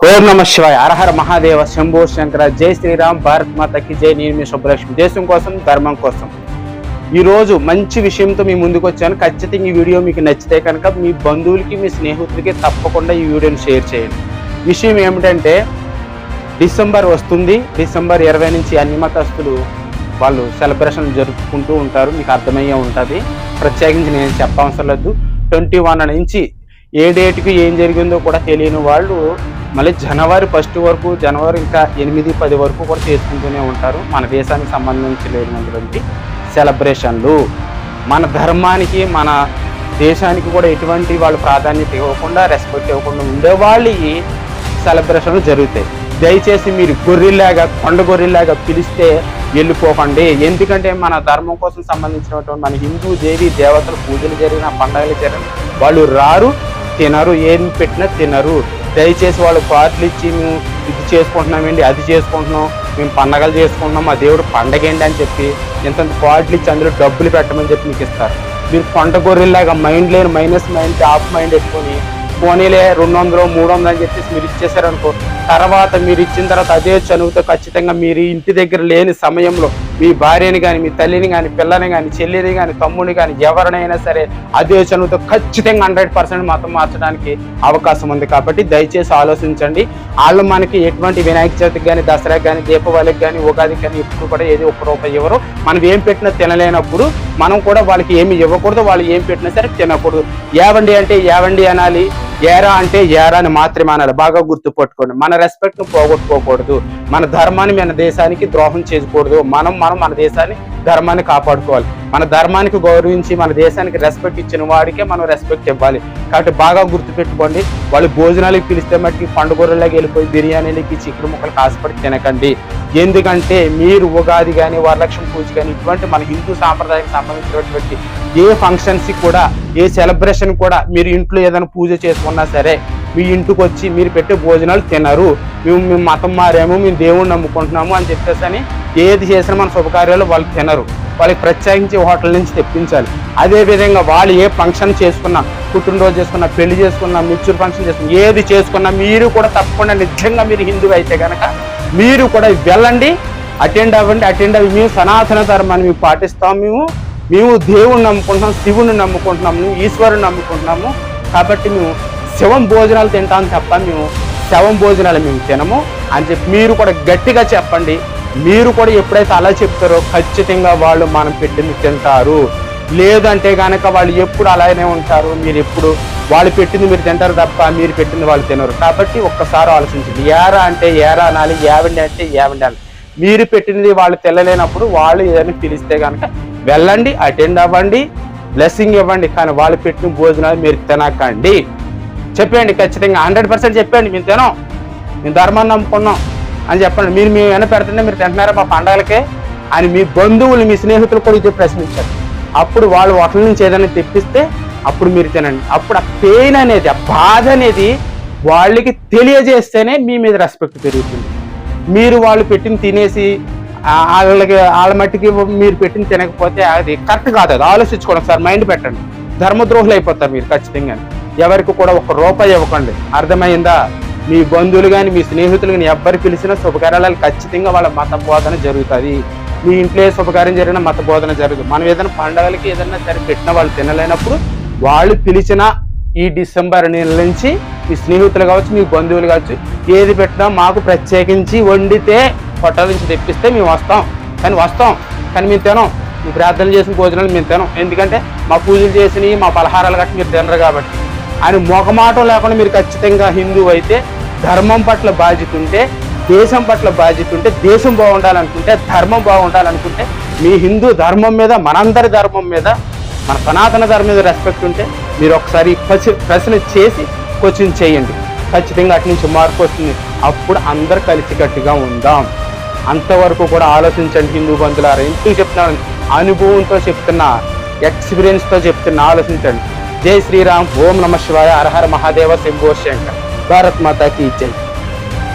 ఓం నమ శివాయ. అరహర మహాదేవ శంభో శంకర. జై శ్రీరామ్. భారత్ మాతకి జై. నేను మీ శుభలక్ష్మి దేశం కోసం ధర్మం కోసం. ఈరోజు మంచి విషయంతో మీ ముందుకు వచ్చాను. ఖచ్చితంగా ఈ వీడియో మీకు నచ్చితే కనుక మీ బంధువులకి మీ స్నేహితులకి తప్పకుండా ఈ వీడియోని షేర్ చేయండి. విషయం ఏమిటంటే డిసెంబర్ వస్తుంది. డిసెంబర్ ఇరవై నుంచి అన్ని మతస్థులు వాళ్ళు సెలబ్రేషన్ జరుపుకుంటూ ఉంటారు. మీకు అర్థమయ్యే ఉంటుంది. ప్రత్యేకించి నేను చెప్పవసరం లేదు. ట్వంటీ వన్ నుంచి ఏ డేట్కి ఏం జరిగిందో కూడా తెలియని వాళ్ళు మళ్ళీ జనవరి ఫస్ట్ వరకు జనవరి ఇంకా ఎనిమిది పది వరకు కూడా చేసుకుంటూనే ఉంటారు. మన దేశానికి సంబంధించి లేనటువంటి సెలబ్రేషన్లు. మన ధర్మానికి మన దేశానికి కూడా ఎటువంటి వాళ్ళు ప్రాధాన్యత ఇవ్వకుండా రెస్పెక్ట్ ఇవ్వకుండా ఉండేవాళ్ళు ఈ సెలబ్రేషన్లు జరుగుతాయి. దయచేసి మీరు గొర్రెల్లాగా కొండ గొర్రెల్లాగా పిలిస్తే వెళ్ళిపోకండి. ఎందుకంటే మన ధర్మం కోసం సంబంధించినటువంటి మన హిందూ దేవి దేవతలు పూజలు జరిగిన పండుగలు జరిగిన వాళ్ళు రారు తినరు. ఏం పెట్టినా తినరు. దయచేసి వాళ్ళు పాటలు ఇచ్చి మేము ఇది చేసుకుంటున్నామండి అది చేసుకుంటున్నాం మేము పండగలు చేసుకుంటున్నాం మా దేవుడు పండగ ఏంటి అని చెప్పి ఇంత పాటలు ఇచ్చి అందులో డబ్బులు పెట్టమని చెప్పి మీకు ఇస్తారు. మీరు కొండ గొర్రెల్లాగా మైండ్ లేని మైనస్ మైండ్ ఆఫ్ మైండ్ పెట్టుకొని పోనీలే రెండు వందలు మూడు వందలు అని చెప్పేసి మీరు ఇచ్చేసారనుకో తర్వాత మీరు ఇచ్చిన తర్వాత అదే చనువుతో ఖచ్చితంగా మీరు ఇంటి దగ్గర లేని సమయంలో మీ భార్యని కానీ మీ తల్లిని కానీ పిల్లని కానీ చెల్లిని కానీ తమ్ముని కానీ ఎవరినైనా సరే అదే చనువుతో ఖచ్చితంగా హండ్రెడ్ పర్సెంట్ మతం మార్చడానికి అవకాశం ఉంది కాబట్టి దయచేసి ఆలోచించండి. వాళ్ళు మనకి ఎటువంటి వినాయక చవితికి కానీ దసరాకి కానీ దీపావళికి కానీ ఉగాదికి కానీ ఎప్పుడు కూడా ఏది ఒక్క రూపాయి ఇవ్వరు. మనం ఏం పెట్టినా తినలేనప్పుడు మనం కూడా వాళ్ళకి ఏమి ఇవ్వకూడదు వాళ్ళు ఏం పెట్టినా సరే తినకూడదు. ఏవండి అంటే ఏవండి అనాలి? ఏరా అంటే ఏరా అని మాత్రమే అనాలి. బాగా గుర్తుపట్టుకోండి. మన రెస్పెక్ట్ను పోగొట్టుకోకూడదు. మన ధర్మాన్ని మన దేశానికి ద్రోహం చేయకూడదు. మనం మనం మన దేశాన్ని ధర్మాన్ని కాపాడుకోవాలి. మన ధర్మానికి గౌరవించి మన దేశానికి రెస్పెక్ట్ ఇచ్చిన వాడికే మనం రెస్పెక్ట్ ఇవ్వాలి. కాబట్టి బాగా గుర్తుపెట్టుకోండి. వాళ్ళు భోజనాలకు పిలిస్తే మట్టి పండుగలకి వెళ్ళిపోయి బిర్యానీలకి చికెన్ ముక్కలు ఆశపడి తినకండి. ఎందుకంటే మీరు ఉగాది కానీ వరలక్ష్మి పూజ కానీ ఇటువంటి మన హిందూ సాంప్రదాయానికి సంబంధించినటువంటి ఏ ఫంక్షన్స్కి కూడా ఏ సెలబ్రేషన్ కూడా మీరు ఇంట్లో ఏదైనా పూజ చేసుకున్నా సరే మీ ఇంటికి వచ్చి మీరు పెట్టే భోజనాలు తినరు. మేము మేము మతం మారాము మేము దేవుణ్ణి నమ్ముకుంటున్నాము అని చెప్పేసి అని ఏది చేసినా మన శుభకార్యాలు వాళ్ళు తినరు. వాళ్ళకి ప్రత్యేకించి హోటల్ నుంచి తెప్పించాలి. అదే విధంగా వాళ్ళు ఏ ఫంక్షన్ చేసుకున్నా పుట్టినరోజు చేసుకున్నా పెళ్ళి చేసుకున్నా మెచ్యూర్ ఫంక్షన్ చేసుకున్నా ఏది చేసుకున్నా మీరు కూడా తప్పకుండా నిజంగా మీరు హిందువు అయితే కనుక మీరు కూడా వెళ్ళండి అటెండ్ అవ్వండి అటెండ్ అవ్వి. మేము సనాతన ధర్మాన్ని మేము పాటిస్తాం మేము మేము దేవుణ్ణి నమ్ముకుంటున్నాం శివుని నమ్ముకుంటున్నాము ఈశ్వరుని నమ్ముకుంటున్నాము. కాబట్టి మేము శవం భోజనాలు తింటాం తప్ప మేము. శవం భోజనాలు మేము తినము అని చెప్పి మీరు కూడా గట్టిగా చెప్పండి. మీరు కూడా ఎప్పుడైతే అలా చెప్తారో ఖచ్చితంగా వాళ్ళు మనం పెట్టింది తింటారు. లేదంటే కనుక వాళ్ళు ఎప్పుడు అలానే ఉంటారు. మీరు ఎప్పుడు వాళ్ళు పెట్టింది మీరు తింటారు తప్ప మీరు పెట్టింది వాళ్ళు తినరు. కాబట్టి ఒక్కసారి ఆలోచించండి. ఏరా అంటే ఏరా అనాలి ఏవండి అంటే ఏవండి అనాలి. మీరు పెట్టినది వాళ్ళు తెల్లలేనప్పుడు వాళ్ళు ఏదైనా పిలిస్తే కనుక వెళ్ళండి అటెండ్ అవ్వండి బ్లెస్సింగ్ ఇవ్వండి. కానీ వాళ్ళు పెట్టిన భోజనాలు మీరు తినకండి. చెప్పండి ఖచ్చితంగా. హండ్రెడ్ పర్సెంట్ చెప్పండి మేము తినం. మేము ధర్మాన్ని నమ్ముకున్నాం అని చెప్పండి. మీరు మేము ఏమైనా పెడుతుంటే మీరు తింటున్నారా మా పండగలకే? అని మీ బంధువులు మీ స్నేహితులు కూడా ఇది ప్రశ్నించారు. అప్పుడు వాళ్ళు హోటల్ నుంచి ఏదైనా తెప్పిస్తే అప్పుడు మీరు తినండి. అప్పుడు ఆ పెయిన్ అనేది ఆ బాధ అనేది వాళ్ళకి తెలియజేస్తేనే మీ మీద రెస్పెక్ట్ పెరుగుతుంది. మీరు వాళ్ళు పెట్టిన తినేసి వాళ్ళకి వాళ్ళ మట్టికి మీరు పెట్టిన తినకపోతే అది కరెక్ట్ కాదు. అది ఆలోచించుకోండి ఒకసారి మైండ్ పెట్టండి. ధర్మద్రోహులు అయిపోతారు మీరు ఖచ్చితంగా ఎవరికి కూడా ఒక రూపాయి ఇవ్వకండి. అర్థమైందా? మీ బంధువులు కానీ మీ స్నేహితులు కానీ ఎవ్వరు పిలిచినా శుభకార్యాలు ఖచ్చితంగా వాళ్ళ మత బోధన జరుగుతుంది. మీ ఇంట్లో ఏ శుభకార్యం జరిగిన మత బోధన జరుగుతుంది మనం ఏదైనా పండగలకి ఏదైనా సరే పెట్టినా వాళ్ళు తినలేనప్పుడు వాళ్ళు పిలిచిన ఈ డిసెంబర్ నెల నుంచి మీ స్నేహితులు కావచ్చు మీ బంధువులు కావచ్చు ఏది పెట్టినా మాకు ప్రత్యేకించి వండితే హోటల్ నుంచి తెప్పిస్తే మేము వస్తాం. కానీ వస్తాం. కానీ మేము తినం. మీ చేసిన భోజనాలు మేము తినం. ఎందుకంటే మా పూజలు చేసినవి మా పలహారాలు గట్టి మీరు తినరు కాబట్టి. అని మొగమాటం లేకుండా మీరు ఖచ్చితంగా హిందువు అయితే ధర్మం పట్ల బాధ్యత ఉంటే దేశం పట్ల బాధ్యత ఉంటే దేశం బాగుండాలనుకుంటే ధర్మం బాగుండాలనుకుంటే మీ హిందూ ధర్మం మీద మనందరి ధర్మం మీద మన సనాతన ధర్మం మీద రెస్పెక్ట్ ఉంటే మీరు ఒకసారి ప్రశ్న ప్రశ్న చేసి క్వశ్చన్ చేయండి. ఖచ్చితంగా అటు నుంచి మార్పు వస్తుంది. అప్పుడు అందరు కలిసికట్టుగా ఉందాం. అంతవరకు కూడా ఆలోచించండి హిందూ బంధులారా. ఎందుకు చెప్తున్నాను? అనుభవంతో చెప్తున్నా ఎక్స్పీరియన్స్తో చెప్తున్నా ఆలోచించండి. జై శ్రీరామ్ ఓం నమ శివాయ హరహర మహాదేవ శంభో శంకర్ భారత్ మాతాకి జై